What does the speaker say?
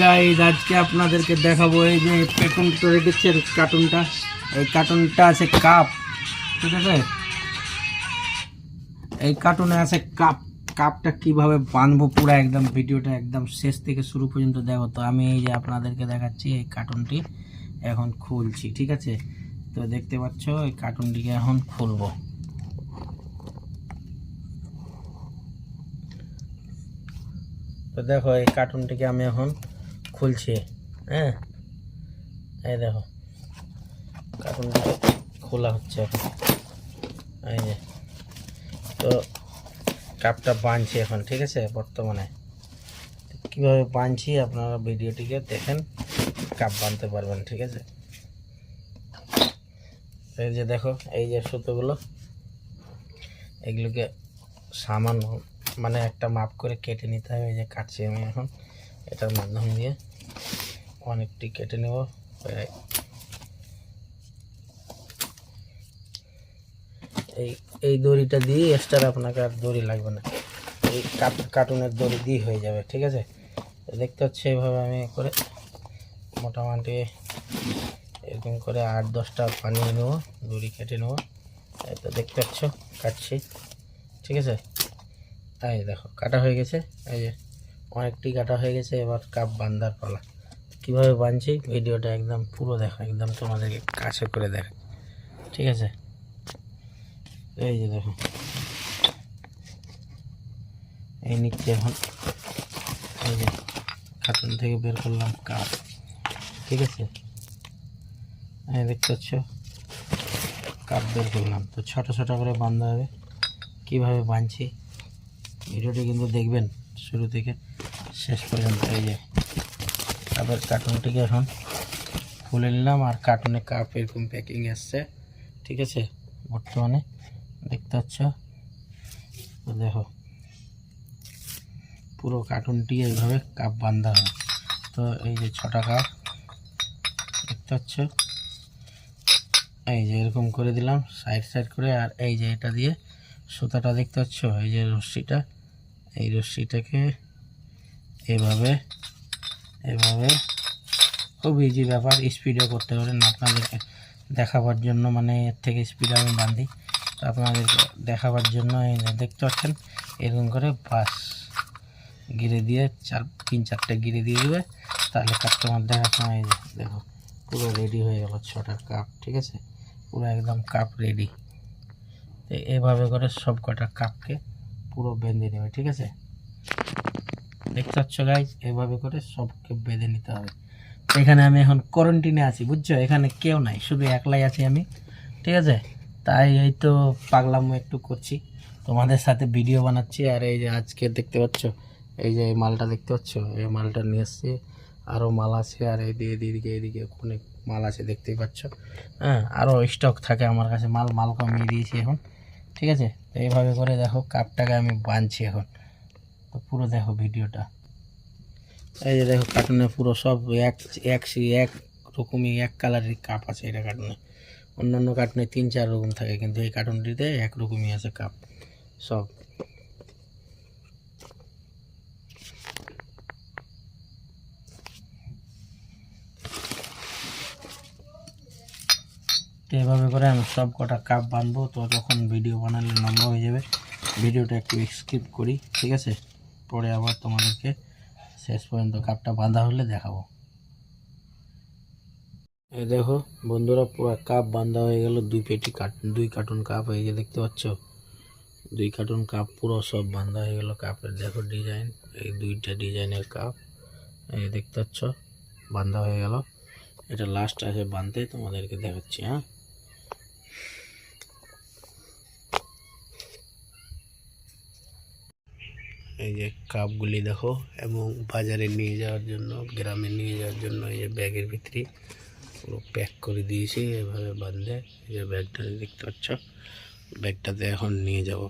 Guys আজকে আপনাদেরকে দেখাবো এই যে পেটনটা দেখছেন কার্টুনটা এই কার্টুনটা আছে কাপ ঠিক আছে? এই কার্টুনে আছে কাপ কাপটা কীভাবে বাঁধবো পুরো একদম ভিডিওটা একদম শেষ থেকে শুরু পর্যন্ত দেখো। তো আমি এই যে আপনাদেরকে দেখাচ্ছি এই কার্টুনটি এখন খুলছি, ঠিক আছে? তো দেখতে পাচ্ছ এই কার্টুনটিকে এখন খুলবো। তো দেখো এই কার্টুনটিকে আমি এখন খুলছি হ্যাঁ? এই দেখো কার্টুনটিকে খোলা হচ্ছে এখন। এই যে, তো কাপটা বাঁধছি এখন, ঠিক আছে? বর্তমানে। কীভাবে বাঁধছি আপনারা ভিডিওটিকে দেখেন কাপ বাঁধতে পারবেন, ঠিক আছে? এই যে দেখো, এই যে সুতোগুলো, এগুলোকে সামান্য মানে একটা মাপ করে কেটে নিতে হবে, এই যে কাটছি আমি এখন। এটার মাধ্যম দিয়ে অনেকটি কেটে নেব এই এই দড়িটা দিয়ে এক্সট্রা আপনাকে আর দড়ি লাগবে না। এই কার্টুনের দড়ি দিয়ে হয়ে যাবে, ঠিক আছে? দেখতে হচ্ছে এইভাবে আমি করে মোটামুটি এরকম করে আট দশটা বানিয়ে নেব, দড়ি কেটে নেব। তো দেখতে পাচ্ছ, কাটছি, ঠিক আছে? তাই দেখো, কাটা হয়ে গেছে। এই যে, অনেকটি কাটা হয়ে গেছে, এবার কাপ বান্ধার পালা। কীভাবে বাঁধছি ভিডিওটা একদম পুরো দেখো, একদম তোমাদেরকে কাছে করে দেখা। ঠিক আছে? এই যে দেখো। এই নিচ্ছে এখন। এই যে কার্টুন থেকে বের করলাম কাপ। ঠিক আছে? এই দেখতে পাচ্ছ? কাপ বের করলাম। তো ছোট ছোটো করে বাঁধা হবে। কীভাবে বাঁধছি ভিডিওটি কিন্তু দেখবেন শুরু থেকে শেষ পর্যন্ত, এই যে তারপর কার্টুনটিকে এখন খুলে নিলাম আর কার্টুনে কাপ এরকম প্যাকিং আসছে ঠিক আছে? বর্তমানে দেখতে পাচ্ছ দেখো, পুরো কার্টুনটি এইভাবে কাপ বান্ধা হয়। তো এই যে ছটা কাপ দেখতে পাচ্ছ, এই যে এরকম করে দিলাম, সাইড সাইড করে, আর এই যে এটা দিয়ে সুতাটা দেখতে পাচ্ছ, এই যে রশ্মিটা এই রশ্মিটাকে এভাবে এভাবে। খুব ইজি ব্যাপার স্পিডে করতে পারেন। আপনাদেরকে দেখাবার জন্য মানে এর থেকে স্পিডে আমি বাঁধি তো আপনাদেরকে দেখাবার জন্য এই দেখতে পাচ্ছেন, এরকম করে বাস গিরে দিয়ে চার, তিন চারটে গিরে দিয়ে দেবে। তাহলে কাস্টমার দেখার সময় দেখো, পুরো রেডি হয়ে গেল ছটা কাপ ঠিক আছে? পুরো একদম কাপ রেডি তো এভাবে করে সব কটা কাপকে পুরো বেঁধে নেবে, ঠিক আছে? দেখতে পাচ্ছ গাইজ এভাবে করে সবকে বেঁধে নিতে হবে। এখানে আমি এখন কোয়ারেন্টিনে আছি, বুঝছ? এখানে কেউ নাই, শুধু একলাই আছি আমি, ঠিক আছে? তাই এই তো পাগলাম একটু করছি। তোমাদের সাথে ভিডিও বানাচ্ছি, আর এই যে আজকে দেখতে পাচ্ছ, এই যে এই মালটা দেখতে পাচ্ছ? এই মালটা নিয়ে এসছি আরও মাল আছে, আর এদিকে এদিকে এদিকে অনেক মাল আছে, দেখতেই পাচ্ছ। হ্যাঁ আরও স্টক থাকে আমার কাছে, মাল মাল কমিয়ে দিয়েছি এখন। ঠিক আছে? তো এইভাবে করে দেখো, কাপটাকে আমি বাঁধছি এখন। তো পুরো দেখো ভিডিওটা। এই যে দেখো কার্টুনে পুরো সব এক এক এক রকমই এক কালারের কাপ আছে এটা কার্টুনে। অন্যান্য কার্টুনে তিন, চার রকম থাকে, কিন্তু এই কার্টুনটিতে একরকমই আছে কাপ। সব। তো এভাবে করে আমি সব কটা কাপ বাঁধবো তো যখন ভিডিও বানালে লম্বা হয়ে যাবে। ভিডিওটা একটু স্কিপ করি, ঠিক আছে? পরে আবার তোমাদেরকে শেষ পর্যন্ত কাপটা বাঁধা হলে দেখাবো। এই দেখো বন্ধুরা, পুরো কাপ বাঁধা হয়ে গেল। দুই পেটি কাট দুই কার্টুন কাপ হয়ে গিয়ে দেখতে পাচ্ছ? দুই কার্টুন কাপ পুরো সব বাঁধা হয়ে গেল কাপের দেখো ডিজাইন এই দুইটা ডিজাইনের কাপ এই দেখতে পাচ্ছ? বাঁধা হয়ে গেল। এটা লাস্ট আছে বাঁধতে, তোমাদেরকে দেখাচ্ছি হ্যাঁ? এই যে কাপগুলি দেখো, এবং বাজারে নিয়ে যাওয়ার জন্য, গ্রামে নিয়ে যাওয়ার জন্য এই যে ব্যাগের ভিতরে পুরো প্যাক করে দিয়েছি, এভাবে বাঁধলে এই যে ব্যাগটা দেখতে পাচ্ছ, ব্যাগটাতে এখন নিয়ে যাব।